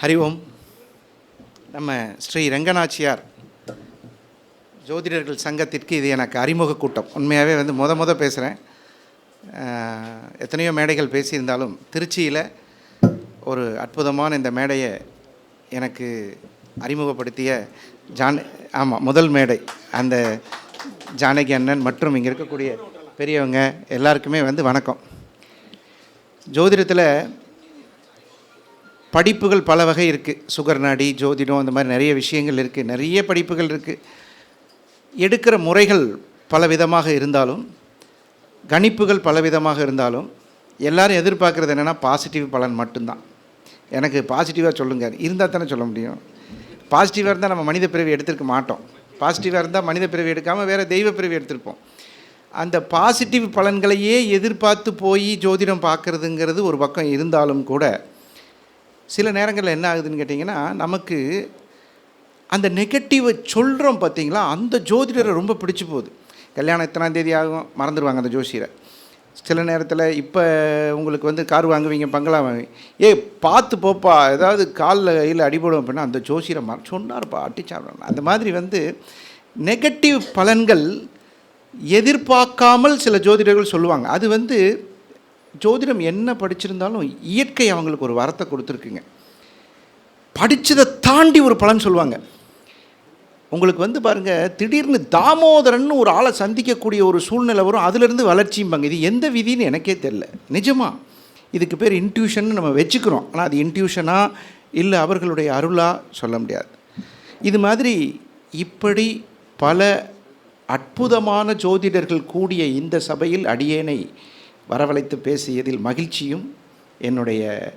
ஹரி ஓம். நம்ம ஸ்ரீ ரங்கநாச்சியார் ஜோதிடர்கள் சங்கத்திற்கு இது எனக்கு அறிமுக கூட்டம். உண்மையாகவே வந்து முத முத பேசுகிறேன் எத்தனையோ மேடைகள் பேசியிருந்தாலும் திருச்சியில் ஒரு அற்புதமான இந்த மேடையை எனக்கு அறிமுகப்படுத்திய ஜான் ஆமாம் முதல் மேடை. அந்த ஜானகி அண்ணன் மற்றும் இங்கே இருக்கக்கூடிய பெரியவங்க எல்லாருக்குமே வந்து வணக்கம். ஜோதிடத்தில் படிப்புகள் பல வகை இருக்குது சுகர் நாடி ஜோதிடம் அந்த மாதிரி நிறைய விஷயங்கள் இருக்குது நிறைய படிப்புகள் இருக்குது எடுக்கிற முறைகள் பல விதமாக இருந்தாலும் கணிப்புகள் பல விதமாக இருந்தாலும் எல்லோரும் எதிர்பார்க்குறது என்னென்னா பாசிட்டிவ் பலன் மட்டும்தான். எனக்கு பாசிட்டிவாக சொல்லுங்கள் இருந்தால் தானே சொல்ல முடியும். பாசிட்டிவாக இருந்தால் நம்ம மனித பிறவி எடுத்திருக்க மாட்டோம். பாசிட்டிவாக இருந்தால் மனித பிறவி எடுக்காமல் வேறு தெய்வ பிறவி எடுத்திருப்போம். அந்த பாசிட்டிவ் பலன்களையே எதிர்பார்த்து போய் ஜோதிடம் பார்க்குறதுங்கிறது ஒரு பக்கம் இருந்தாலும் கூட சில நேரங்களில் என்ன ஆகுதுன்னு கேட்டிங்கன்னா நமக்கு அந்த நெகட்டிவை சொல்கிறோம் பார்த்தீங்களா அந்த ஜோதிடரை ரொம்ப பிடிச்சி போகுது. கல்யாணம் எத்தனாம் தேதி ஆகும் மறந்துடுவாங்க அந்த ஜோசியரை. சில நேரத்தில் இப்போ உங்களுக்கு வந்து கார் வாங்குவீங்க பங்களா வாங்குவீங்க. ஏ பார்த்து போப்பா ஏதாவது காலில் கையில் அடிபடும் அப்படின்னா அந்த ஜோசியரை மற சொன்னார்ப்பா அட்டிச்சாடுறாங்க அந்த மாதிரி வந்து நெகட்டிவ் பலன்கள் எதிர்பார்க்காமல் சில ஜோதிடர்கள் சொல்லுவாங்க. அது வந்து ஜோதிடம் என்ன படிச்சிருந்தாலும் இயற்கை அவங்களுக்கு ஒரு வரத்தை கொடுத்துருக்குங்க. படித்ததை தாண்டி ஒரு பலன் சொல்லுவாங்க. உங்களுக்கு வந்து பாருங்கள் திடீர்னு தாமோதரன் ஒரு ஆளை சந்திக்கக்கூடிய ஒரு சூழ்நிலை வரும் அதிலிருந்து வளர்ச்சியும்பாங்க இது எந்த விதின்னு எனக்கே தெரில நிஜமா? இதுக்கு பேர் இன்ட்யூஷன் நம்ம வச்சுக்கிறோம். ஆனால் அது இன்ட்யூஷனா இல்லை அவர்களுடைய அருளாக சொல்ல முடியாது. இது மாதிரி இப்படி பல அற்புதமான ஜோதிடர்கள் கூடிய இந்த சபையில் அடியேனை வரவழைத்து பேசியதில் மகிழ்ச்சியும் என்னுடைய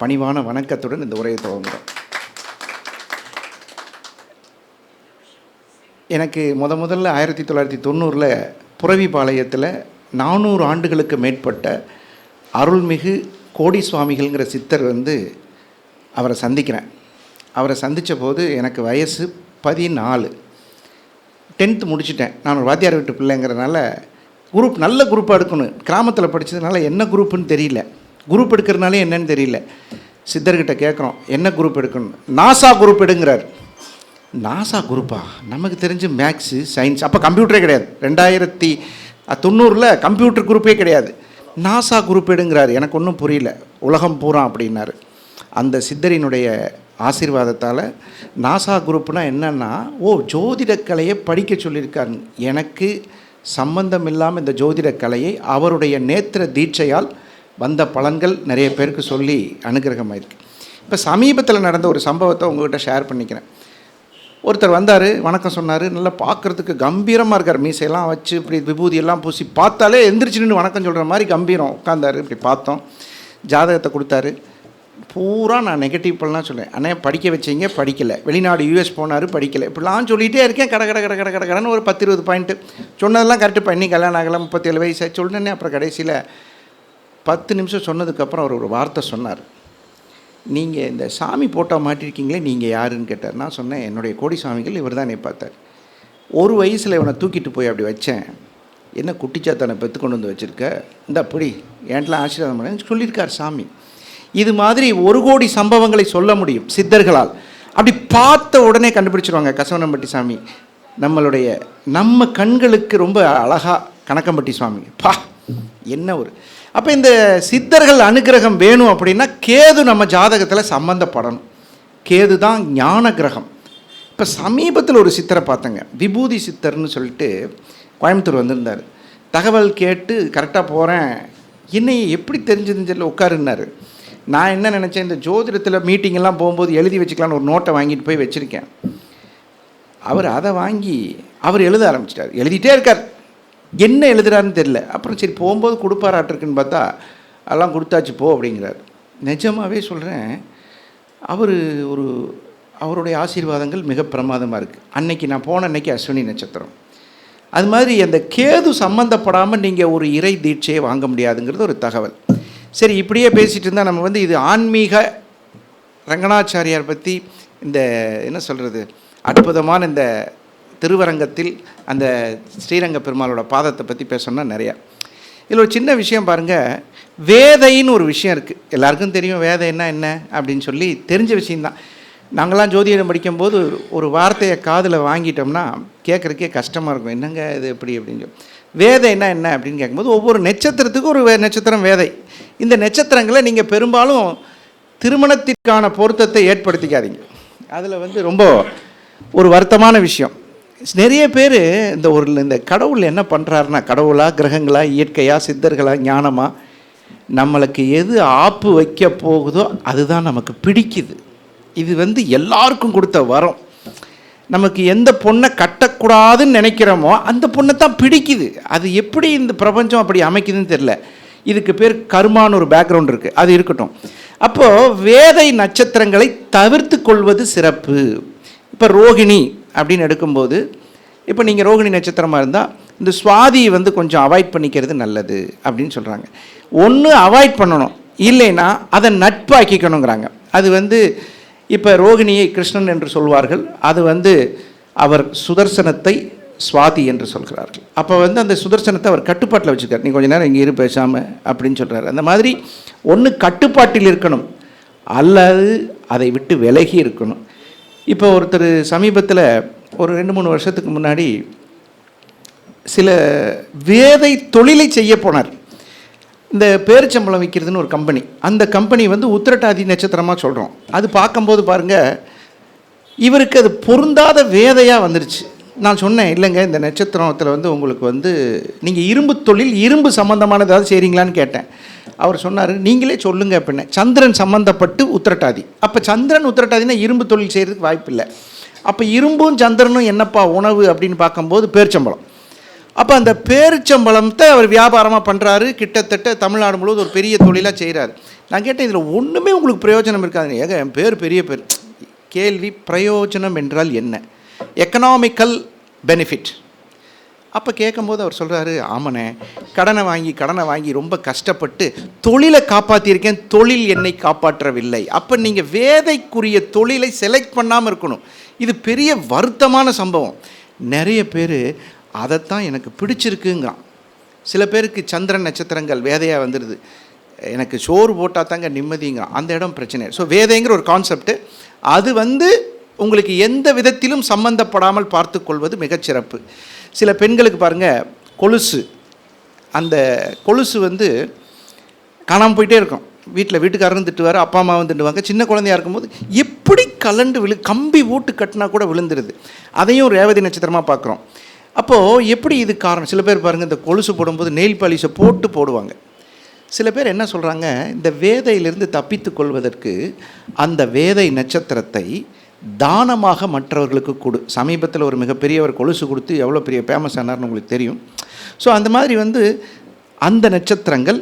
பணிவான வணக்கத்துடன் இந்த உரையை துவங்குகிறேன் எனக்கு முத முதல்ல ஆயிரத்தி தொள்ளாயிரத்தி தொண்ணூறில் புறவிபாளையத்தில் நானூறு ஆண்டுகளுக்கு மேற்பட்ட அருள்மிகு கோடி சுவாமிகள்ங்கிற சித்தர் வந்து அவரை சந்திக்கிறேன். அவரை சந்தித்த போது எனக்கு வயசு பதினாலு. டென்த்து முடிச்சிட்டேன். நான் ஒரு வாத்தியார் வீட்டு பிள்ளைங்கிறனால குரூப் நல்ல குரூப்பாக எடுக்கணும். கிராமத்தில் படித்ததுனால என்ன குரூப்புன்னு தெரியல. குரூப் எடுக்கிறதுனாலே என்னன்னு தெரியல. சித்தர்கிட்ட கேட்குறோம் என்ன குரூப் எடுக்கணும்? NASA group எடுங்கிறார். நாசா குரூப்பா? நமக்கு தெரிஞ்சு மேக்ஸு சயின்ஸ் அப்போ கம்ப்யூட்டரே கிடையாது. ரெண்டாயிரத்தி தொண்ணூறில் கம்ப்யூட்டர் குரூப்பே கிடையாது. நாசா குரூப் எடுங்கிறார். எனக்கு ஒன்றும் புரியல. உலகம் பூரா அப்படின்னாரு. அந்த சித்தரினுடைய ஆசீர்வாதத்தால் நாசா குரூப்னால் என்னென்னா ஓ ஜோதிடக்கலையை படிக்க சொல்லியிருக்காரு. எனக்கு சம்பந்தம் இல்லாமல் இந்த ஜோதிட கலையை அவருடைய நேத்திர தீட்சையால் வந்த பலன்கள் நிறைய பேருக்கு சொல்லி அனுகிரகமாயிருக்கு. இப்போ சமீபத்தில் நடந்த ஒரு சம்பவத்தை உங்கள்கிட்ட ஷேர் பண்ணிக்கிறேன். ஒருத்தர் வந்தார் வணக்கம் சொன்னார் நல்லா பார்க்குறதுக்கு கம்பீரமாக இருக்கார். மீசையெல்லாம் வச்சு இப்படி விபூதியெல்லாம் பூசி பார்த்தாலே எந்திரிச்சு நின்று வணக்கம் சொல்கிற மாதிரி கம்பீரம் உட்காந்தாரு இப்படி பார்த்தோம். ஜாதகத்தை கொடுத்தாரு. பூரா நான் நெகட்டிவ் பண்ணலாம் சொல்லுவேன் அண்ணே படிக்க வச்சீங்க படிக்கலை. வெளிநாடு யூஎஸ் போனார் படிக்கலை. இப்படிலாம் சொல்லிகிட்டே இருக்கேன். கட கட கட கட கடன்னு ஒரு பத்து இருபது பாயிண்ட்டு சொன்னதெல்லாம் கரெக்டு பண்ணி கல்யாணம் ஆகலை முப்பத்தேழு வயசு சொன்னேன்னே அப்புறம் கடைசியில் பத்து நிமிஷம் சொன்னதுக்கப்புறம் அவர் ஒரு வார்த்தை சொன்னார். நீங்கள் இந்த சாமி போட்டோ மாட்டிருக்கீங்களே நீங்கள் யாருன்னு கேட்டார். நான் சொன்னேன் என்னுடைய கோடி சாமிகள் இவர் தான் என்னை பார்த்தார். ஒரு வயசில் இவனை தூக்கிட்டு போய் அப்படி வச்சேன். என்ன குட்டிச்சாத்தானை பெற்று கொண்டு வந்து வச்சுருக்க? இந்த அப்படி என்கிட்டலாம் ஆசீர்வாதம் பண்ண. சொல்லியிருக்கார் சாமி. இது மாதிரி ஒரு கோடி சம்பவங்களை சொல்ல முடியும் சித்தர்களால். அப்படி பார்த்த உடனே கண்டுபிடிச்சிருவாங்க கசவனம்பட்டி சாமி. நம்மளுடைய நம்ம கண்களுக்கு ரொம்ப அழகாக கணக்கம்பட்டி சுவாமி. பா என்ன ஒரு. அப்போ இந்த சித்தர்கள் அனுகிரகம் வேணும் அப்படின்னா கேது நம்ம ஜாதகத்தில் சம்மந்தப்படணும் கேது தான் ஞான கிரகம். இப்போ சமீபத்தில் ஒரு சித்தரை பார்த்தேங்க. விபூதி சித்தர்னு சொல்லிட்டு கோயம்புத்தூர் வந்திருந்தார். தகவல் கேட்டு கரெக்டாக போகிறேன் என்னை எப்படி தெரிஞ்சதுன்னு சொல்லி உட்காருன்னாரு. நான் என்ன நினச்சேன் இந்த ஜோதிடத்தில் மீட்டிங்கெல்லாம் போகும்போது எழுதி வச்சுக்கலான்னு ஒரு நோட்டை வாங்கிட்டு போய் வச்சுருக்கேன். அவர் அதை வாங்கி அவர் எழுத ஆரம்பிச்சிட்டார். எழுதிட்டே இருக்கார். என்ன எழுதுறாருன்னு தெரில அப்புறம் சரி போகும்போது கொடுப்பாராட்டிருக்குன்னு பார்த்தா அதெல்லாம் கொடுத்தாச்சு போ அப்படிங்கிறார். நிஜமாகவே சொல்கிறேன் அவர் ஒரு அவருடைய ஆசீர்வாதங்கள் மிக பிரமாதமாக இருக்குது அன்னைக்கு நான் போன அன்னைக்கு அஸ்வினி நட்சத்திரம். அது மாதிரி அந்த கேது சம்மந்தப்படாமல் நீங்கள் ஒரு இறை தீட்சையை வாங்க முடியாதுங்கிறது ஒரு தகவல். சரி இப்படியே பேசிகிட்டு இருந்தால் நம்ம வந்து இது ஆன்மீக ரங்கனாச்சாரியார் பற்றி இந்த என்ன சொல்கிறது அற்புதமான இந்த திருவரங்கத்தில் அந்த ஸ்ரீரங்க பெருமாளோட பாதத்தை பற்றி பேசணும்னா நிறையா. இதில் ஒரு சின்ன விஷயம் பாருங்கள் வேதைன்னு ஒரு விஷயம் இருக்குது எல்லாருக்கும் தெரியும் வேதைன்னா என்ன அப்படின்னு சொல்லி தெரிஞ்ச விஷயந்தான் நாங்களாம் ஜோதிடம் படிக்கும்போது ஒரு வார்த்தையை காதில் வாங்கிட்டோம்னா கேட்குறக்கே கஷ்டமாக இருக்கும். என்னங்க இது எப்படி அப்படின்னு சொல்லி. வேதைன்னா என்ன அப்படின்னு கேட்கும்போது ஒவ்வொரு நட்சத்திரத்துக்கும் ஒரு நட்சத்திரம் வேதை. இந்த நட்சத்திரங்களை நீங்கள் பெரும்பாலும் திருமணத்திற்கான பொருத்தத்தை ஏற்படுத்திக்காதீங்க. அதில் வந்து ரொம்ப ஒரு வருத்தமான விஷயம். நிறைய பேர் இந்த ஒரு இந்த கடவுள் என்ன பண்ணுறாருன்னா கடவுளா கிரகங்களா இயற்கையா சித்தர்களா ஞானமா நம்மளுக்கு எது ஆப்பு வைக்க போகுதோ அதுதான் நமக்கு பிடிக்குது. இது வந்து எல்லாருக்கும் கொடுத்த வரம். நமக்கு எந்த பொண்ணை கட்டக்கூடாதுன்னு நினைக்கிறோமோ அந்த பொண்ணை தான் பிடிக்குது. அது எப்படி இந்த பிரபஞ்சம் அப்படி அமைக்குதுன்னு தெரில இதுக்கு பேர் கர்மான்னு ஒரு பேக்ரவுண்ட் இருக்குது அது இருக்கட்டும். அப்போது வேதை நட்சத்திரங்களை தவிர்த்து கொள்வது சிறப்பு. இப்போ ரோகிணி அப்படின்னு எடுக்கும்போது இப்போ நீங்கள் ரோகிணி நட்சத்திரமாக இருந்தால் இந்த சுவாதியை வந்து கொஞ்சம் அவாய்ட் பண்ணிக்கிறது நல்லது அப்படின்னு சொல்கிறாங்க ஒன்று அவாய்ட் பண்ணணும். இல்லைன்னா அதை நட்பாக்கிக்கணுங்கிறாங்க. அது வந்து இப்போ ரோகிணியை கிருஷ்ணன் என்று சொல்வார்கள். அது வந்து அவர் சுதர்சனத்தை சுவாதி என்று சொல்கிறார்கள். அப்போ வந்து அந்த சுதர்சனத்தை அவர் கட்டுப்பாட்டில் வச்சுருக்கார் நீ கொஞ்ச நேரம் இங்கே இரு பேசாமல் அப்படின்னு சொல்கிறார் அந்த மாதிரி ஒன்று கட்டுப்பாட்டில் இருக்கணும். அல்லது அதை விட்டு விலகி இருக்கணும். இப்போ ஒருத்தர் சமீபத்தில் ஒரு ரெண்டு மூணு வருஷத்துக்கு முன்னாடி சில வேதை தொழிலை செய்ய போனார். இந்த பேரிச்சம்பளம் விற்கிறதுன்னு ஒரு கம்பெனி. அந்த கம்பெனி வந்து உத்திரட்டாதி நட்சத்திரமாக சொல்கிறோம் அது பார்க்கும்போது பாருங்கள் இவருக்கு அது பொருந்தாத வேதையாக வந்துருச்சு. நான் சொன்னேன் இல்லைங்க இந்த நட்சத்திரத்தில் வந்து உங்களுக்கு வந்து நீங்கள் இரும்பு தொழில் இரும்பு சம்மந்தமான ஏதாவது செய்கிறீங்களான்னு கேட்டேன். அவர் சொன்னார் நீங்களே சொல்லுங்கள் அப்படின்னே. சந்திரன் சம்மந்தப்பட்டு உத்திரட்டாதி. அப்போ சந்திரன் உத்திரட்டாதினா இரும்பு தொழில் செய்கிறதுக்கு வாய்ப்பில்லை அப்போ இரும்பும் சந்திரனும் என்னப்பா உணவு அப்படின்னு பார்க்கும்போது பேர்ச்சம்பளம் அப்போ அந்த பேரிச்சம்பளத்தை அவர் வியாபாரமாக பண்ணுறாரு கிட்டத்தட்ட தமிழ்நாடு முழுவதும் ஒரு பெரிய தொழிலாக செய்கிறாரு நான் கேட்டேன் இதில் ஒன்றுமே உங்களுக்கு பிரயோஜனம் இருக்காது ஏங்க என் பேர் பெரிய பேர். கேள்வி பிரயோஜனம் என்றால் என்ன? எக்கனாமிக்கல் பெனிஃபிட் அப்போ கேட்கும்போது அவர் சொல்கிறாரு ஆமாண்ணே கடனை வாங்கி கடனை வாங்கி ரொம்ப கஷ்டப்பட்டு தொழிலை காப்பாற்றியிருக்கேன் தொழில் என்னை காப்பாற்றவில்லை. அப்போ நீங்கள் வேதைக்குரிய தொழிலை செலக்ட் பண்ணாமல் இருக்கணும். இது பெரிய வருத்தமான சம்பவம். நிறைய பேர் அதைத்தான் எனக்கு பிடிச்சிருக்குங்கிறான். சில பேருக்கு சந்திரன் நட்சத்திரங்கள் வேதையாக வந்துடுது எனக்கு சோறு போட்டால் தாங்க நிம்மதிங்க அந்த இடம் பிரச்சனை. ஸோ வேதைங்கிற ஒரு கான்செப்ட் அது வந்து உங்களுக்கு எந்த விதத்திலும் சம்பந்தப்படாமல் பார்த்து கொள்வது மிகச்சிறப்பு. சில பெண்களுக்கு பாருங்கள் கொலுசு. அந்த கொலுசு வந்து காணாமல் போயிட்டே இருக்கும். வீட்டில் வீட்டுக்காரரும் திட்டுவார் அப்பா அம்மாவும் திட்டுவாங்க. சின்ன குழந்தையா இருக்கும்போது எப்படி கலண்டு விழு கம்பி ஓட்டு கட்டினா கூட விழுந்துருது. அதையும் ரேவதி நட்சத்திரமாக பார்க்குறோம் அப்போது எப்படி இது காரணம்? சில பேர் பாருங்கள் இந்த கொலுசு போடும்போது நெயில் பாலிஷை போட்டு போடுவாங்க. சில பேர் என்ன சொல்கிறாங்க இந்த வேதையிலிருந்து தப்பித்து கொள்வதற்கு அந்த வேதை நட்சத்திரத்தை தானமாக மற்றவர்களுக்கு கொடு. சமீபத்தில் ஒரு மிகப்பெரிய ஒரு கொலுசு கொடுத்து எவ்வளோ பெரிய ஃபேமஸ் ஆனார்னு உங்களுக்கு தெரியும். ஸோ அந்த மாதிரி வந்து அந்த நட்சத்திரங்கள்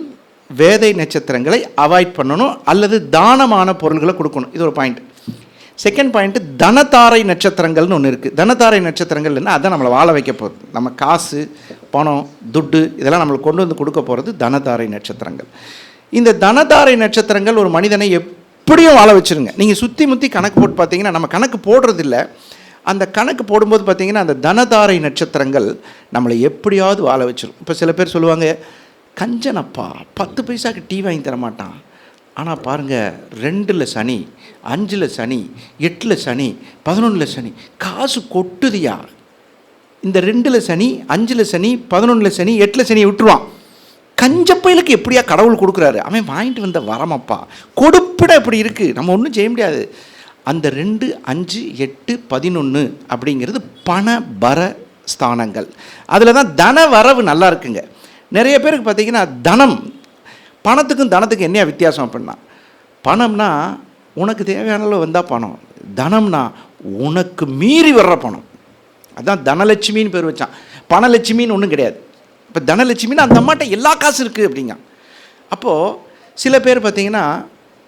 வேதை நட்சத்திரங்களை அவாய்ட் பண்ணணும் அல்லது தானமான பொருள்களை கொடுக்கணும். இது ஒரு பாயிண்ட் செகண்ட் பாயிண்ட்டு தனதாரை நட்சத்திரங்கள்னு ஒன்று இருக்குது தனதாரை நட்சத்திரங்கள் என்ன? அதான் நம்மளை வாழ வைக்க போகுது. நம்ம காசு பணம் துட்டு இதெல்லாம் நம்மளுக்கு கொண்டு வந்து கொடுக்க போகிறது தனதாரை நட்சத்திரங்கள். இந்த தனதாரை நட்சத்திரங்கள் ஒரு மனிதனை எப் அப்படியும் வாழ வச்சிருங்க. நீங்கள் சுற்றி முற்றி கணக்கு போட்டு பார்த்தீங்கன்னா நம்ம கணக்கு போடுறதில்ல. அந்த கணக்கு போடும்போது பார்த்தீங்கன்னா அந்த தனதாரை நட்சத்திரங்கள் நம்மளை எப்படியாவது வாழ வச்சிடும் இப்போ சில பேர் சொல்லுவாங்க கஞ்சனப்பா பத்து பைசாக்கு டீ வாங்கி தர மாட்டான். ஆனால் பாருங்கள் ரெண்டில் சனி அஞ்சில் சனி எட்டில் சனி பதினொன்றில் சனி காசு கொட்டுதியா இந்த ரெண்டில் சனி அஞ்சில் சனி பதினொன்றில் சனி எட்டில் சனியை விட்டுருவான். கஞ்சப்பயலுக்கு எப்படியா கடவுள் கொடுக்குறாரு? அவன் வாங்கிட்டு வந்த வரமப்பா. கொடுப்பிட இப்படி இருக்குது நம்ம ஒன்றும் செய்ய முடியாது. அந்த ரெண்டு அஞ்சு எட்டு பதினொன்று அப்படிங்கிறது பண பர ஸ்தானங்கள். அதில் தான் தன வரவு நல்லா இருக்குங்க. நிறைய பேருக்கு பார்த்தீங்கன்னா தனம் பணத்துக்கும் தனத்துக்கும் என்ன வித்தியாசம் அப்படின்னா? பணம்னா உனக்கு தேவையான அளவு வந்தால் பணம். தனம்னா உனக்கு மீறி வர்ற பணம். அதுதான் தனலட்சுமின்னு பேர் வச்சான். பணலட்சுமின்னு ஒன்றும் கிடையாது. இப்போ தனலட்சுமின்னு அந்த அம்மாட்ட எல்லா காசு இருக்குது அப்படிங்க. அப்போது சில பேர் பார்த்தீங்கன்னா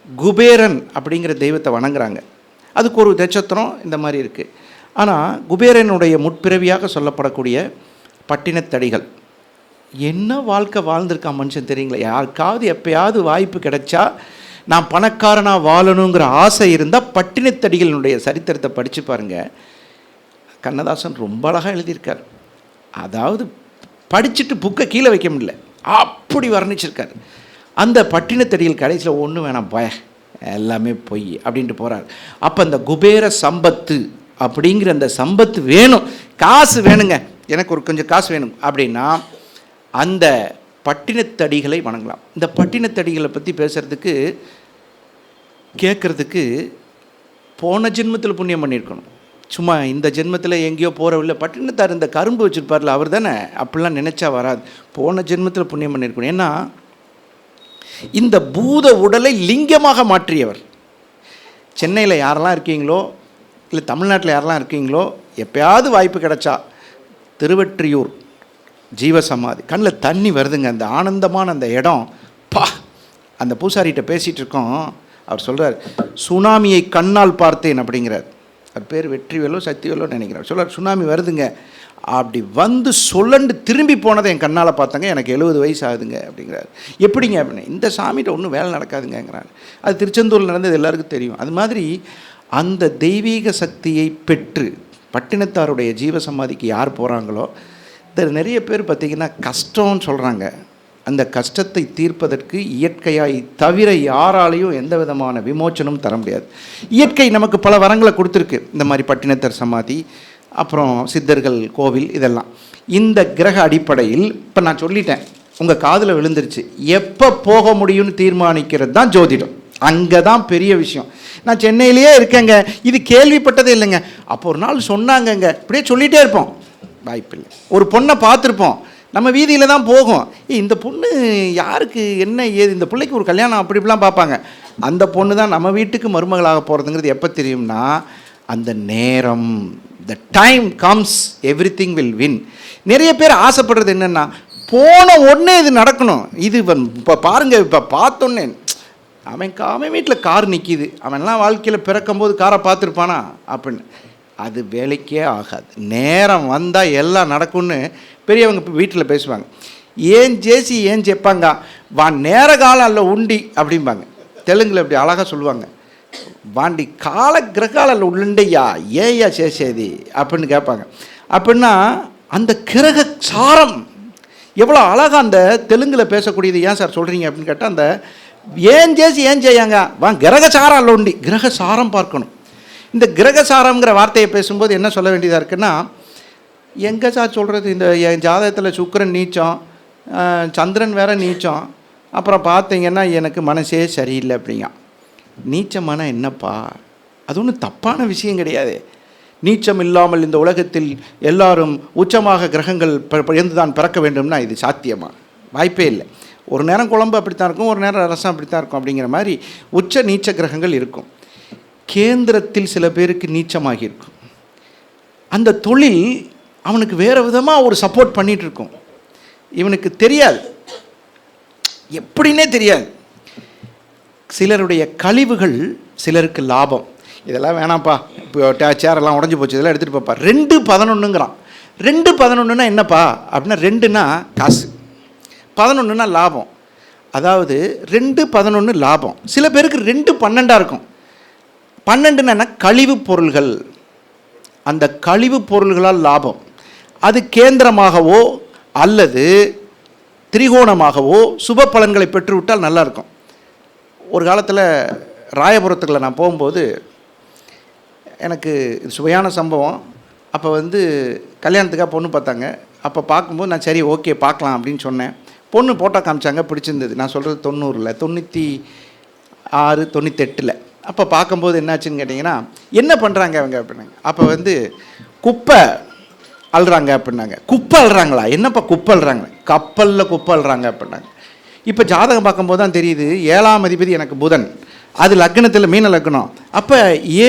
குபேரன் அப்படிங்கிற தெய்வத்தை வணங்குறாங்க. அதுக்கு ஒரு நட்சத்திரம் இந்த மாதிரி இருக்குது ஆனால் குபேரனுடைய முற்பிறவியாக சொல்லப்படக்கூடிய பட்டினத்தடிகள். என்ன வாழ்க்கை வாழ்ந்திருக்கான் மனுஷன் தெரியுங்களா? யாருக்காவது எப்பயாவது வாய்ப்பு கிடைச்சா நான் பணக்காரனாக வாழணுங்கிற ஆசை இருந்தால் பட்டினத்தடிகளினுடைய சரித்திரத்தை படித்து பாருங்கள் கண்ணதாசன் ரொம்ப அழகாக எழுதியிருக்கார். அதாவது படிச்சுட்டு புக்கை கீழே வைக்க முடியல. அப்படி வர்ணிச்சிருக்காரு. அந்த பட்டினத்தடியில் கடைசியில் ஒன்றும் வேணாம் பய. எல்லாமே பொய் அப்படின்ட்டு போகிறார் அப்போ அந்த குபேர சம்பத்து அப்படிங்கிற அந்த சம்பத்து வேணும். காசு வேணுங்க. எனக்கு ஒரு கொஞ்சம் காசு வேணும். அப்படின்னா அந்த பட்டினத்தடிகளை வணங்கலாம். இந்த பட்டினத்தடிகளை பற்றி பேசுகிறதுக்கு கேட்குறதுக்கு போன ஜென்மத்தில் புண்ணியம் பண்ணியிருக்கணும். சும்மா இந்த ஜென்மத்தில் எங்கேயோ போகிறவில்ல பட்டினத்தார் இந்த கரும்பு வச்சுருப்பார்ல அவர் தானே? அப்படிலாம் நினச்சா வராது. போன ஜென்மத்தில் புண்ணியம் பண்ணியிருக்கணும். ஏன்னா இந்த பூத உடலை லிங்கமாக மாற்றியவர். சென்னையில் யாரெல்லாம் இருக்கீங்களோ இல்லை தமிழ்நாட்டில் யாரெல்லாம் இருக்கீங்களோ எப்பயாவது வாய்ப்பு கிடைச்சா திருவெற்றியூர் ஜீவசமாதி. கண்ணில் தண்ணி வருதுங்க. அந்த ஆனந்தமான அந்த இடம். பா! அந்த பூசாரிகிட்ட பேசிகிட்டு இருக்கோம். அவர் சொல்கிறார் சுனாமியை கண்ணால் பார்த்தேன் அப்படிங்கிறார். அவர் பேர் வெற்றிவேலோ சக்திவேலோ நினைக்கிறார் சொல்கிறார் சுனாமி வருதுங்க. அப்படி வந்து சொல்லண்டு திரும்பி போனதை என் கண்ணால் பார்த்தாங்க. எனக்கு எழுபது வயசு ஆகுதுங்க அப்படிங்கிறார். எப்படிங்க அப்படின்னு. இந்த சாமிகிட்ட ஒன்றும் வேலை நடக்காதுங்கிறார் அது திருச்செந்தூரில் நடந்தது எல்லாருக்கும் தெரியும். அது மாதிரி அந்த தெய்வீக சக்தியை பெற்று பட்டினத்தாருடைய ஜீவசமாதிக்கு யார் போகிறாங்களோ இந்த நிறைய பேர் பார்த்திங்கன்னா கஷ்டம்னு சொல்கிறாங்க அந்த கஷ்டத்தை தீர்ப்பதற்கு இயற்கையாய் தவிர யாராலையும் எந்த விதமான விமோச்சனமும் தர முடியாது. இயற்கை நமக்கு பல வரங்களை கொடுத்துருக்கு. இந்த மாதிரி பட்டினத்தர் சமாதி அப்புறம் சித்தர்கள் கோவில் இதெல்லாம். இந்த கிரக அடிப்படையில் இப்போ நான் சொல்லிட்டேன். உங்கள் காதில் விழுந்துருச்சு. எப்போ போக முடியும்னு தீர்மானிக்கிறது தான் ஜோதிடம். அங்கே தான் பெரிய விஷயம். நான் சென்னையிலேயே இருக்கேங்க. இது கேள்விப்பட்டதே இல்லைங்க. அப்போ ஒரு நாள் சொன்னாங்கங்க. இப்படியே சொல்லிகிட்டே இருப்போம். வாய்ப்பில்லை. ஒரு பொண்ணை பார்த்துருப்போம். நம்ம வீதியில் தான் போகும். இந்த பொண்ணு யாருக்கு என்ன ஏது? இந்த பிள்ளைக்கு ஒரு கல்யாணம் அப்படி இப்படிலாம் பார்ப்பாங்க. அந்த பொண்ணு தான் நம்ம வீட்டுக்கு மருமகளாக போகிறதுங்கிறது எப்போ தெரியும்னா அந்த நேரம் the time comes everything will win நிறைய பேர் ஆசைப்படுறது என்னென்னா போன உடனே இது நடக்கணும். இது இப்போ பாருங்கள் இப்போ பார்த்தோன்னே அவன் அவன் வீட்டில் கார் நிற்கிது அவன்லாம் வாழ்க்கையில் பிறக்கும்போது காரை பார்த்துருப்பானா? அப்படின்னு. அது வேலைக்கே ஆகாது. நேரம் வந்தால் எல்லாம் நடக்கும்னு பெரியவங்க வீட்டில் பேசுவாங்க. ஏன் ஜேசி ஏன் ஜெப்பாங்க? வான் நேர காலம் அல்ல உண்டி அப்படிம்பாங்க. தெலுங்கில் இப்படி அழகாக சொல்லுவாங்க. வாண்டி கால கிரகாலில் உள்ளண்டையா ஏயா சேசேதி? அப்படின்னு கேட்பாங்க. அப்படின்னா அந்த கிரக சாரம் எவ்வளோ அழகாக அந்த தெலுங்கில் பேசக்கூடியது ஏன் சார் சொல்கிறீங்க அப்படின்னு கேட்டால் அந்த ஏன் ஜேசி ஏன் செய்யாங்க வா கிரக சாரம் அல்ல உண்டி கிரக சாரம் பார்க்கணும். இந்த கிரக சாரம்ங்கிற வார்த்தையை பேசும்போது என்ன சொல்ல வேண்டியதாக இருக்குன்னா எங்கே சார் சொல்கிறது இந்த என் ஜாதகத்தில் சுக்கரன் நீச்சம் சந்திரன் வேற நீச்சம். அப்புறம் பார்த்தீங்கன்னா எனக்கு மனசே சரியில்லை அப்படிங்க நீச்சமான என்னப்பா? அது ஒன்றும் தப்பான விஷயம் கிடையாது. நீச்சம் இல்லாமல் இந்த உலகத்தில் எல்லாரும் உச்சமாக கிரகங்கள் இருந்து தான் பிறக்க வேண்டும்னா இது சாத்தியமா? வாய்ப்பே இல்லை. ஒரு நேரம் குழம்பு அப்படித்தான் இருக்கும் ஒரு நேரம் ரசம் அப்படித்தான் இருக்கும் அப்படிங்கிற மாதிரி உச்ச நீச்ச கிரகங்கள் இருக்கும். கேந்திரத்தில் சில பேருக்கு நீச்சமாகி இருக்கும். அந்த தொழில் அவனுக்கு வேறு விதமாக ஒரு சப்போர்ட் பண்ணிகிட்டு இருக்கோம் இவனுக்கு தெரியாது. எப்படின்னே தெரியாது. சிலருடைய கழிவுகள் சிலருக்கு லாபம். இதெல்லாம் வேணாம்ப்பா. இப்போ டே- சேரெல்லாம் உடஞ்சி போச்சு. இதெல்லாம் எடுத்துகிட்டு போப்பா. ரெண்டு பதினொன்றுங்கிறான் ரெண்டு பதினொன்றுனா என்னப்பா? அப்படின்னா ரெண்டுனா காசு. பதினொன்றுனா லாபம். அதாவது ரெண்டு பதினொன்று லாபம். சில பேருக்கு ரெண்டு பன்னெண்டாக இருக்கும். பன்னெண்டுன்னா கழிவு கழிவுப் பொருள்கள். அந்த கழிவுப் பொருள்களால் லாபம். அது கேந்திரமாகவோ அல்லது திரிகோணமாகவோ சுப பலன்களை பெற்றுவிட்டால் நல்லாயிருக்கும். ஒரு காலத்தில் ராயபுரத்துக்குள்ள நான் போகும்போது எனக்கு சுவையான சம்பவம். அப்போ வந்து கல்யாணத்துக்காக பொண்ணு பார்த்தாங்க. அப்போ பார்க்கும்போது நான் சரி ஓகே பார்க்கலாம் அப்படின்னு சொன்னேன். பொண்ணு போட்டோ காமிச்சாங்க பிடிச்சிருந்தது. நான் சொல்கிறது தொண்ணூறில் தொண்ணூற்றி ஆறு தொண்ணூத்தெட்டில். அப்போ பார்க்கும்போது என்னாச்சுன்னு கேட்டிங்கன்னா என்ன பண்ணுறாங்க அவங்க அப்படின்னாங்க. அப்போ வந்து குப்பை அழுறாங்க அப்படின்னாங்க. குப்பை அழுறாங்களா என்னப்பா குப்பை அழுறாங்க கப்பலில் குப்பை அழுறாங்க அப்படின்னாங்க. இப்போ ஜாதகம் பார்க்கும்போது தான் தெரியுது ஏழாம் அதிபதி எனக்கு புதன். அது லக்னத்தில் மீன லக்னம். அப்போ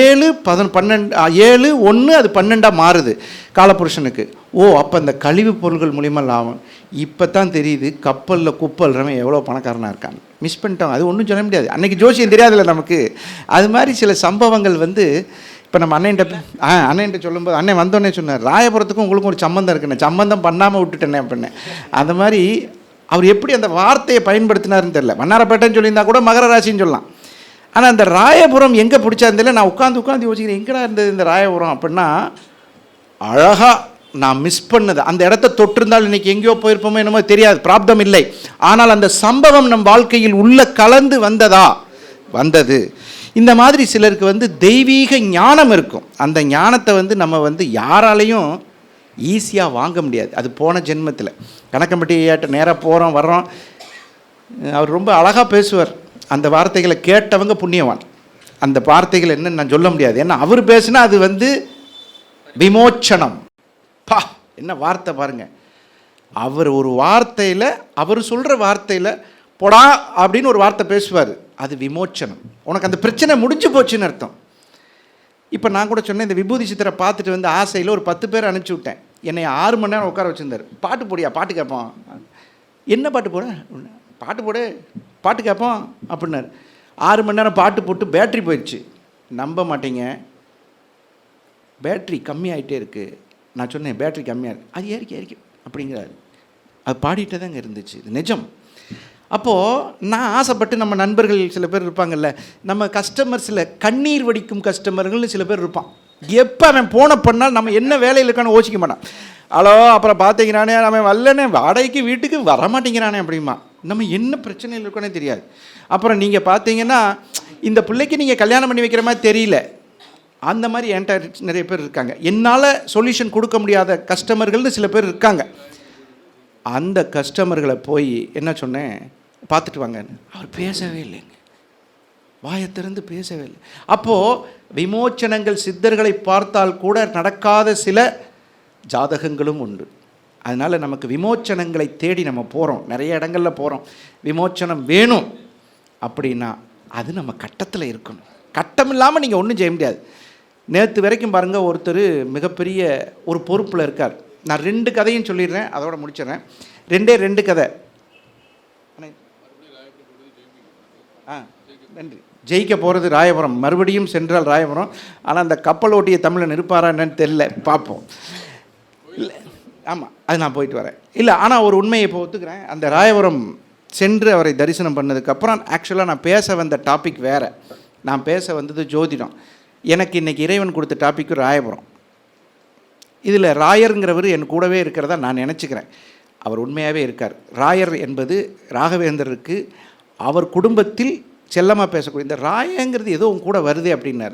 ஏழு பதன் பன்னெண்டு ஏழு ஒன்று அது பன்னெண்டாக மாறுது காலபுருஷனுக்கு. ஓ அப்போ அந்த கழிவுப் பொருள்கள் மூலிமா லாபம். இப்போ தான் தெரியுது கப்பலில் குப்பல்றவன் எவ்வளோ பணக்காரனாக இருக்காங்க மிஸ் பண்ணிட்டோம். அது ஒன்றும் சொல்ல முடியாது. அன்றைக்கி ஜோசியம் தெரியாதுல்ல நமக்கு. அது மாதிரி சில சம்பவங்கள் வந்து இப்போ நம்ம அண்ணன்ட்ட ஆ அண்ணன்ட்ட சொல்லும்போது அண்ணன் வந்தோடனே சொன்னார் ராயபுரத்துக்கும் உங்களுக்கும் ஒரு சம்மந்தம் இருக்குண்ணே. சம்மந்தம் பண்ணாமல் விட்டுட்டேனே அப்படின்னு. அந்த மாதிரி அவர் எப்படி அந்த வார்த்தையை பயன்படுத்தினாருன்னு தெரியல. வண்ணாரப்பேட்டைன்னு சொல்லியிருந்தா கூட மகர ராசின்னு சொல்லலாம். ஆனால் அந்த ராயபுரம் எங்கே பிடிச்சா தெரியல நான் உட்காந்து உட்காந்து யோசிக்கிறேன் எங்கடா இருந்தது இந்த ராயபுரம் அப்படின்னா அழகாக நான் மிஸ் பண்ணது. அந்த இடத்த தொட்டிருந்தால் இன்றைக்கி எங்கேயோ போயிருப்போமோ என்னமோ தெரியாது பிராப்தம் இல்லை. ஆனால் அந்த சம்பவம் நம் வாழ்க்கையில் உள்ள கலந்து வந்ததா? வந்தது. இந்த மாதிரி சிலருக்கு வந்து தெய்வீக ஞானம் இருக்கும். அந்த ஞானத்தை வந்து நம்ம வந்து யாராலையும் ஈஸியாக வாங்க முடியாது. அது போன ஜென்மத்தில். கணக்கம்பட்டியாட்ட நேராக போகிறோம் வர்றோம். அவர் ரொம்ப அழகாக பேசுவார். அந்த வார்த்தைகளை கேட்டவங்க புண்ணியவான். அந்த வார்த்தைகள் என்னன்னு நான் சொல்ல முடியாது. ஏன்னா அவர் பேசுனா அது வந்து விமோச்சனம். பா என்ன வார்த்தை பாருங்க. அவர் ஒரு வார்த்தையில் அவர் சொல்கிற வார்த்தையில் பொடா அப்படின்னு ஒரு வார்த்தை பேசுவார். அது விமோச்சனம். உனக்கு அந்த பிரச்சனை முடிஞ்சு போச்சுன்னு அர்த்தம். இப்போ நான் கூட சொன்னேன் இந்த விபூதி சித்திரை பார்த்துட்டு வந்து ஆசையில் ஒரு பத்து பேர் அனுப்பிச்சி விட்டேன். என்னை ஆறு மணி நேரம் உட்கார வச்சுருந்தார். பாட்டு போடியா? பாட்டு கேட்போம். என்ன பாட்டு போட? பாட்டு போடு. பாட்டு கேட்போம் அப்படின்னாரு. ஆறு மணி நேரம் பாட்டு போட்டு பேட்ரி போயிடுச்சு நம்ப மாட்டீங்க. பேட்ரி கம்மியாகிட்டே இருக்குது நான் சொன்னேன் பேட்ரி கம்மியாக இருக்குது அது ஏறிக்க ஏறிக்க அப்படிங்கிறாரு. அது பாடிட்டே தாங்க இருந்துச்சு. இது நிஜம். அப்போது நான் ஆசைப்பட்டு நம்ம நண்பர்கள் சில பேர் இருப்பாங்கல்ல நம்ம கஸ்டமர்ஸில் கண்ணீர் வடிக்கும் கஸ்டமர்கள்னு சில பேர் இருப்பான். எப்போ அவன் போன பண்ணால் நம்ம என்ன வேலையில் இருக்கான்னு யோசிக்க மாட்டான். ஹலோ அப்புறம் பார்த்தீங்கன்னானே அவன் வரலனே வாடகைக்கு வீட்டுக்கு வர மாட்டேங்கிறானே அப்படிமா நம்ம என்ன பிரச்சனையில் இருக்கோனே தெரியாது. அப்புறம் நீங்கள் பார்த்தீங்கன்னா இந்த பிள்ளைக்கு நீங்கள் கல்யாணம் பண்ணி வைக்கிற மாதிரி தெரியல. அந்த மாதிரி என்கிட்ட நிறைய பேர் இருக்காங்க. என்னால் சொல்யூஷன் கொடுக்க முடியாத கஸ்டமர்கள்னு சில பேர் இருக்காங்க. அந்த கஸ்டமர்களை போய் என்ன சொன்னேன்? பார்த்துட்டு வாங்கன்னு அவர் பேசவே இல்லைங்க. வாயை திறந்து பேசவே இல்லை. அப்போது விமோச்சனங்கள் சித்தர்களை பார்த்தால் கூட நடக்காத சில ஜாதகங்களும் உண்டு. அதனால் நமக்கு விமோச்சனங்களை தேடி நம்ம போகிறோம் நிறைய இடங்களில் போகிறோம் விமோச்சனம் வேணும் அப்படின்னா அது நம்ம கட்டத்தில் இருக்கணும். கட்டம் இல்லாமல் நீங்கள் ஒன்றும் செய்ய முடியாது. நேற்று வரைக்கும் பாருங்கள் ஒருத்தர் மிகப்பெரிய ஒரு பொறுப்பில் இருக்கார். நான் ரெண்டு கதையும் சொல்லிடுறேன் அதோட முடிச்சிடுறேன். ரெண்டே ரெண்டு கதை. ஆ நன்றி. ஜெயிக்க போகிறது ராயபுரம். மறுபடியும் சென்றால் ராயபுரம். ஆனால் அந்த கப்பல் ஓட்டிய தமிழன் இருப்பாரா என்னன்னு தெரில பார்ப்போம். இல்லை ஆமாம் அது நான் போயிட்டு வரேன். இல்லை ஆனால் ஒரு உண்மையை இப்போ ஒத்துக்கிறேன். அந்த ராயபுரம் சென்று அவரை தரிசனம் பண்ணதுக்கப்புறம் ஆக்சுவலாக நான் பேச வந்த டாபிக் வேறு. நான் பேச வந்தது ஜோதிடம். எனக்கு இன்றைக்கி இறைவன் கொடுத்த டாப்பிக்கு ராயபுரம். இதில் ராயருங்கிறவர் என் கூடவே இருக்கிறதா நான் நினச்சிக்கிறேன். அவர் உண்மையாகவே இருக்கார். ராயர் என்பது ராகவேந்தருக்கு அவர் குடும்பத்தில் செல்லமாக பேசக்கூடிய இந்த ராயங்கிறது ஏதோ உன் கூட வருதே அப்படின்னார்.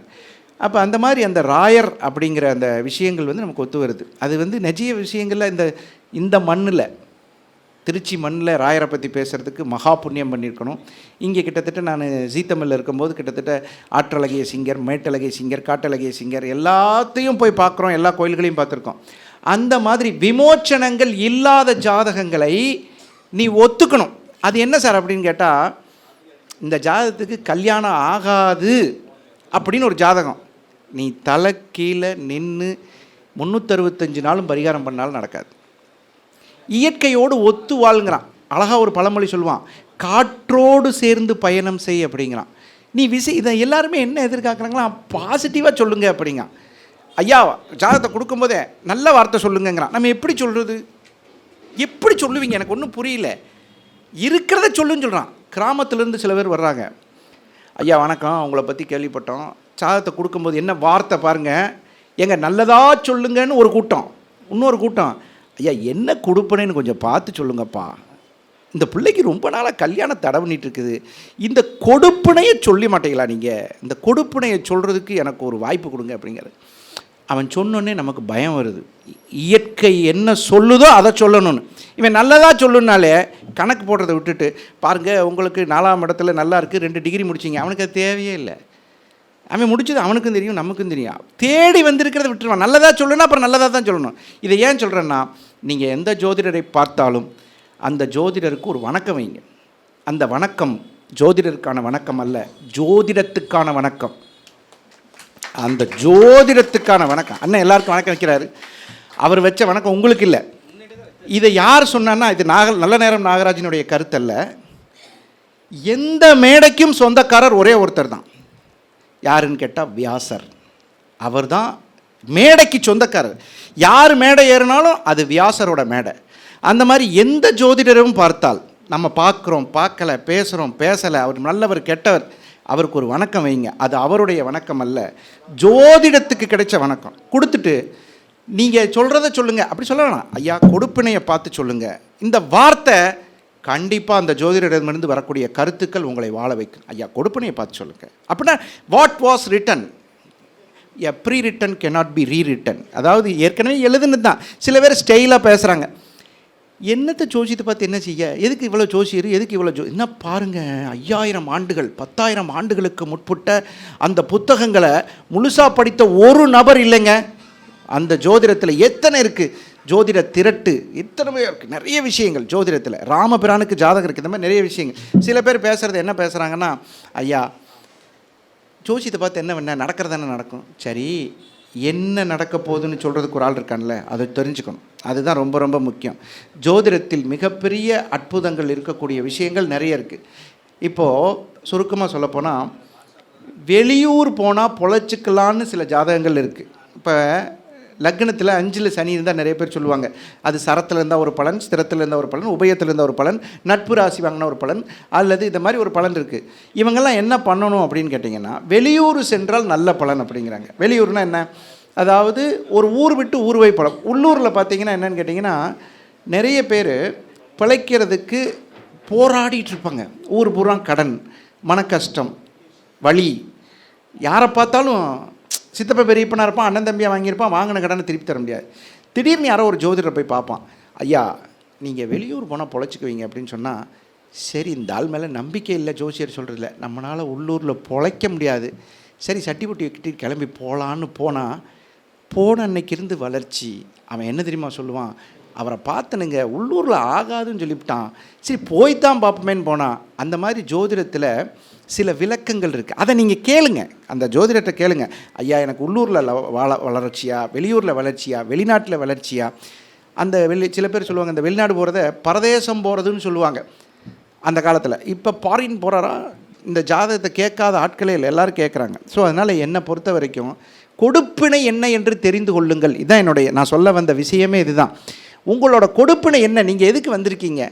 அப்போ அந்த மாதிரி அந்த ராயர் அப்படிங்கிற அந்த விஷயங்கள் வந்து நமக்கு ஒத்து வருது. அது வந்து நெஜிய விஷயங்களில் இந்த இந்த மண்ணில் திருச்சி மண்ணில் ராயரை பற்றி பேசுகிறதுக்கு மகா புண்ணியம் பண்ணியிருக்கணும். இங்கே கிட்டத்தட்ட நான் ஜீத்தமிழில் இருக்கும்போது கிட்டத்தட்ட ஆற்றழகிய சிங்கர் மேட்டழகிய சிங்கர் காட்டழகிய சிங்கர் எல்லாத்தையும் போய் பார்க்குறோம். எல்லா கோயில்களையும் பார்த்துருக்கோம். அந்த மாதிரி விமோச்சனங்கள் இல்லாத ஜாதகங்களை நீ ஒத்துக்கணும். அது என்ன சார் அப்படின்னு கேட்டால் இந்த ஜாதகத்துக்கு கல்யாணம் ஆகாது அப்படின்னு ஒரு ஜாதகம். நீ தலை கீழே நின்று முந்நூற்றறுபத்தஞ்சு நாளும் பரிகாரம் பண்ணாலும் நடக்காது. இயற்கையோடு ஒத்து வாழ்ங்கிறான் அழகாக ஒரு பழமொழி சொல்லுவான் காற்றோடு சேர்ந்து பயணம் செய் அப்படிங்கிறான். நீ விசை இதை எல்லாருமே என்ன எதிர்பார்க்குறாங்களா பாசிட்டிவாக சொல்லுங்க அப்படிங்க ஐயா ஜாதகத்தை கொடுக்கும்போதே நல்ல வார்த்தை சொல்லுங்கங்கிறான். நம்ம எப்படி சொல்கிறது எப்படி சொல்லுவீங்க? எனக்கு ஒன்றும் புரியல. இருக்கிறத சொல்லுன்னு சொல்கிறான் கிராமத்துலேருந்து சில பேர் வர்றாங்க. ஐயா வணக்கம். உங்களை பற்றி கேள்விப்பட்டோம். சாதத்தை கொடுக்கும்போது என்ன வார்த்தை பாருங்கள் எங்கள் நல்லதாக சொல்லுங்கன்னு ஒரு கூட்டம். இன்னொரு கூட்டம். ஐயா என்ன கொடுப்பனேன்னு கொஞ்சம் பார்த்து சொல்லுங்கப்பா. இந்த பிள்ளைக்கு ரொம்ப நாளாக கல்யாணம் தடை பண்ணிட்டு இருக்குது இந்த கொடுப்பனையை சொல்லி மாட்டீங்களா நீங்கள் இந்த கொடுப்பனையை சொல்கிறதுக்கு எனக்கு ஒரு வாய்ப்பு கொடுங்க அப்படிங்கிறது அவன் சொன்னோன்னே நமக்கு பயம் வருது. இயற்கை என்ன சொல்லுதோ அதை சொல்லணும்னு. இவன் நல்லதாக சொல்லுனாலே கணக்கு போடுறதை விட்டுட்டு பாருங்கள் உங்களுக்கு நாலாம் இடத்துல நல்லா இருக்குது ரெண்டு டிகிரி முடிச்சிங்க. அவனுக்கு அது தேவையே இல்லை. அவன் முடிச்சது அவனுக்கும் தெரியும் நமக்கும் தெரியும். தேடி வந்திருக்கிறத விட்டுருவான். நல்லதாக சொல்லணும் அப்புறம் நல்லதாக தான் சொல்லணும். இதை ஏன் சொல்கிறேன்னா நீங்கள் எந்த ஜோதிடரை பார்த்தாலும் அந்த ஜோதிடருக்கு ஒரு வணக்கம் வைங்க. அந்த வணக்கம் ஜோதிடருக்கான வணக்கம் அல்ல ஜோதிடத்துக்கான வணக்கம். அந்த ஜோதிடத்துக்கான வணக்கம். அண்ணன் எல்லாருக்கும் வணக்கம் வைக்கிறாரு. அவர் வச்ச வணக்கம் உங்களுக்கு இல்லை. இதை யார் சொன்னான்னா இது நாக நல்ல நேரம் நாகராஜனுடைய கருத்தல்ல. எந்த மேடைக்கும் சொந்தக்காரர் ஒரே ஒருத்தர் தான். யாருன்னு கேட்டால் வியாசர். அவர் தான் மேடைக்கு சொந்தக்காரர். யார் மேடை ஏறினாலும் அது வியாசரோட மேடை. அந்த மாதிரி எந்த ஜோதிடரும் பார்த்தால் நம்ம பார்க்குறோம் பார்க்கல பேசுகிறோம் பேசலை அவர் நல்லவர் கெட்டவர் அவருக்கு ஒரு வணக்கம் வைங்க. அது அவருடைய வணக்கம் அல்ல. ஜோதிடத்துக்கு கிடைச்ச வணக்கம். கொடுத்துட்டு நீங்கள் சொல்கிறத சொல்லுங்கள் அப்படி சொல்ல வேணாம் ஐயா கொடுப்பினையை பார்த்து சொல்லுங்கள் இந்த வார்த்தை கண்டிப்பாக அந்த ஜோதிடரிடமிருந்து வரக்கூடிய கருத்துக்கள் உங்களை வாழ வைக்கும். ஐயா கொடுப்பனையை பார்த்து சொல்லுங்கள் அப்படின்னா what was written a prewritten cannot be rewritten அதாவது ஏற்கனவே எழுதுனது தான். சில பேர் ஸ்டைலாக பேசுகிறாங்க என்னத்தை ஜோசியத்தை பார்த்து என்ன செய்ய? எதுக்கு இவ்வளோ ஜோசியர்? எதுக்கு இவ்வளோ ஜோ? என்ன பாருங்கள் ஐயாயிரம் ஆண்டுகள் பத்தாயிரம் ஆண்டுகளுக்கு முற்பட்ட அந்த புத்தகங்களை முழுசாக படித்த ஒரு நபர் இல்லைங்க. அந்த ஜோதிடத்தில் எத்தனை இருக்குது ஜோதிட திரட்டு இத்தனை இருக்குது நிறைய விஷயங்கள் ஜோதிடத்தில். ராமபிரானுக்கு ஜாதகம் இருக்குது இந்த மாதிரி நிறைய விஷயங்கள். சில பேர் பேசுகிறது என்ன பேசுகிறாங்கன்னா ஐயா ஜோசியத்தை பார்த்து என்ன பண்ண நடக்கிறது என்ன நடக்கும். சரி என்ன நடக்க போகுதுன்னு சொல்கிறதுக்கு ஒரு ஆள் இருக்கான்ல அதை தெரிஞ்சுக்கணும். அதுதான் ரொம்ப ரொம்ப முக்கியம். ஜோதிடத்தில் மிகப்பெரிய அற்புதங்கள் இருக்கக்கூடிய விஷயங்கள் நிறைய இருக்குது இப்போது சுருக்கமாக சொல்லப்போனால் வெளியூர் போனால் பொழைச்சிக்கலான்னு சில ஜாதகங்கள் இருக்குது இப்போ லக்னத்தில் அஞ்சில் சனி இருந்தால் நிறைய பேர் சொல்லுவாங்க. அது சரத்தில் இருந்தால் ஒரு பலன் ஸ்திரத்தில் இருந்தால் ஒரு பலன் உபயத்தில் இருந்தால் ஒரு பலன் நட்பு ராசி வாங்கின ஒரு பலன் அல்லது இந்த மாதிரி ஒரு பலன் இருக்குது இவங்கெல்லாம் என்ன பண்ணணும் அப்படின்னு கேட்டிங்கன்னா வெளியூர் சென்றால் நல்ல பலன் அப்படிங்கிறாங்க. வெளியூர்னால் என்ன? அதாவது ஒரு ஊர் விட்டு ஊர்வை பலம். உள்ளூரில் பார்த்தீங்கன்னா என்னன்னு கேட்டிங்கன்னா நிறைய பேர் பிழைக்கிறதுக்கு போராடிட்டு இருப்பாங்க. ஊர் பூரா கடன் மன கஷ்டம் வழி யாரை பார்த்தாலும் சித்தப்பா பெரியப்பனாக இருப்பான் அண்ணன் தம்பியாக வாங்கியிருப்பான் வாங்கின கடனை திருப்பி தர முடியாது. திடீர்னு யாரோ ஒரு ஜோதிடரை போய் பார்ப்பான் ஐயா நீங்கள் வெளியூர் போனால் பொழைச்சிக்குவீங்க அப்படின்னு சொன்னால் சரி இந்த ஆள் மேலே நம்பிக்கை இல்லை ஜோசியர் சொல்கிறதில்ல நம்மளால் உள்ளூரில் பொழைக்க முடியாது. சரி சட்டிப்புட்டி கட்டி கிளம்பி போகலான்னு போனால் போன அன்னைக்கு இருந்து வளர்ச்சி. அவன் என்ன தெரியுமா சொல்லுவான்? அவரை பார்த்தனுங்க உள்ளூரில் ஆகாதுன்னு சொல்லிவிட்டான். சரி போய் தான் பார்ப்போமேன்னு போனான் அந்த மாதிரி ஜோதிடத்தில் சில விளக்கங்கள் இருக்குது அதை நீங்கள் கேளுங்க. அந்த ஜோதிடத்தை கேளுங்க. ஐயா எனக்கு உள்ளூரில் வாழ வளர்ச்சியா வெளியூரில் வளர்ச்சியா வெளிநாட்டில் வளர்ச்சியா? அந்த வெளி சில பேர் சொல்லுவாங்க இந்த வெளிநாடு போகிறத பரதேசம் போகிறதுன்னு சொல்லுவாங்க. அந்த காலத்தில். இப்போ ஃபாரின் போகிறாரா இந்த ஜாதகத்தை கேட்காத ஆட்களே இல்லை எல்லாரும் கேட்குறாங்க. ஸோ அதனால் என்னை பொறுத்த வரைக்கும் கொடுப்பினை என்ன என்று தெரிந்து கொள்ளுங்கள். இதுதான் என்னுடைய நான் சொல்ல வந்த விஷயமே இதுதான். உங்களோட கொடுப்பினை என்ன? நீங்கள் எதுக்கு வந்திருக்கீங்க?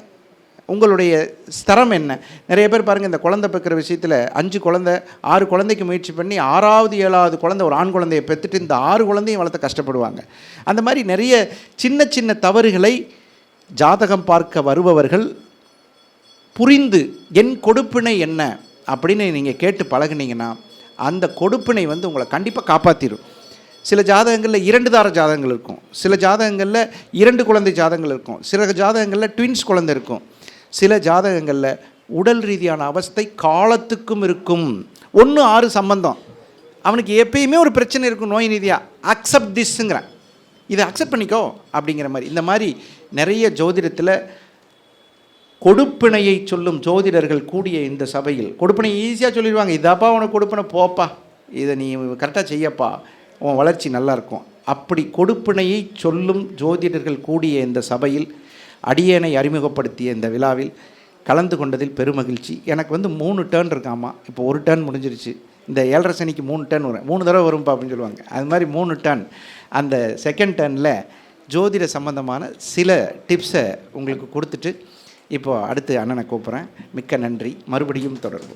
உங்களுடைய ஸ்தரம் என்ன? நிறைய பேர் பாருங்கள் இந்த குழந்தை பெக்கிற விஷயத்தில் அஞ்சு குழந்தை ஆறு குழந்தைக்கு முயற்சி பண்ணி ஆறாவது ஏழாவது குழந்தை ஒரு ஆண் குழந்தையை பெற்றுட்டு இந்த ஆறு குழந்தையும் வளர்த்த கஷ்டப்படுவாங்க. அந்த மாதிரி நிறைய சின்ன சின்ன தவறுகளை ஜாதகம் பார்க்க வருபவர்கள் புரிந்து என் கொடுப்பினை என்ன? அப்படின்னு நீங்கள் கேட்டு பழகுனீங்கன்னா அந்த கொடுப்பினை வந்து உங்களை கண்டிப்பாக காப்பாற்றிடும் சில ஜாதகங்களில் இரண்டு தார ஜாதகங்கள் இருக்கும். சில ஜாதகங்களில் இரண்டு குழந்தை ஜாதகங்கள் இருக்கும். சில ஜாதகங்களில் ட்வின்ஸ் குழந்தை இருக்கும். சில ஜாதகங்களில் உடல் ரீதியான அவஸ்தை காலத்துக்கும் இருக்கும். ஒன்று ஆறு சம்பந்தம். அவனுக்கு எப்பயுமே ஒரு பிரச்சனை இருக்கும் நோய் ரீதியாக அக்செப்ட் திஸ்ஸுங்கிறேன் இதை அக்செப்ட் பண்ணிக்கோ அப்படிங்கிற மாதிரி. இந்த மாதிரி நிறைய ஜோதிடத்தில் கொடுப்பினையை சொல்லும் ஜோதிடர்கள் கூடிய இந்த சபையில். கொடுப்பினை ஈஸியாக சொல்லிடுவாங்க. இதாப்பா உனக்கு கொடுப்பினை போப்பா. இதை நீ கரெக்டாக செய்யப்பா. உன் வளர்ச்சி நல்லாயிருக்கும் அப்படி கொடுப்பினையை சொல்லும் ஜோதிடர்கள் கூடிய இந்த சபையில் அடியேனை அறிமுகப்படுத்திய இந்த விழாவில் கலந்து கொண்டதில் பெருமகிழ்ச்சி. எனக்கு வந்து மூணு டேர்ன் இருக்காமா இப்போ ஒரு டேர்ன் முடிஞ்சிருச்சு. இந்த ஏழரை சனிக்கு மூணு டேர்ன் வரும். மூணு தடவை வரும்பா அப்படின்னு சொல்லுவாங்க. அது மாதிரி மூணு டேர்ன் அந்த செகண்ட் டேர்னில் ஜோதிட சம்பந்தமான சில டிப்ஸை உங்களுக்கு கொடுத்துட்டு இப்போது அடுத்து அண்ணனை கூப்பிட்றேன். மிக்க நன்றி. மறுபடியும் தொடர்பு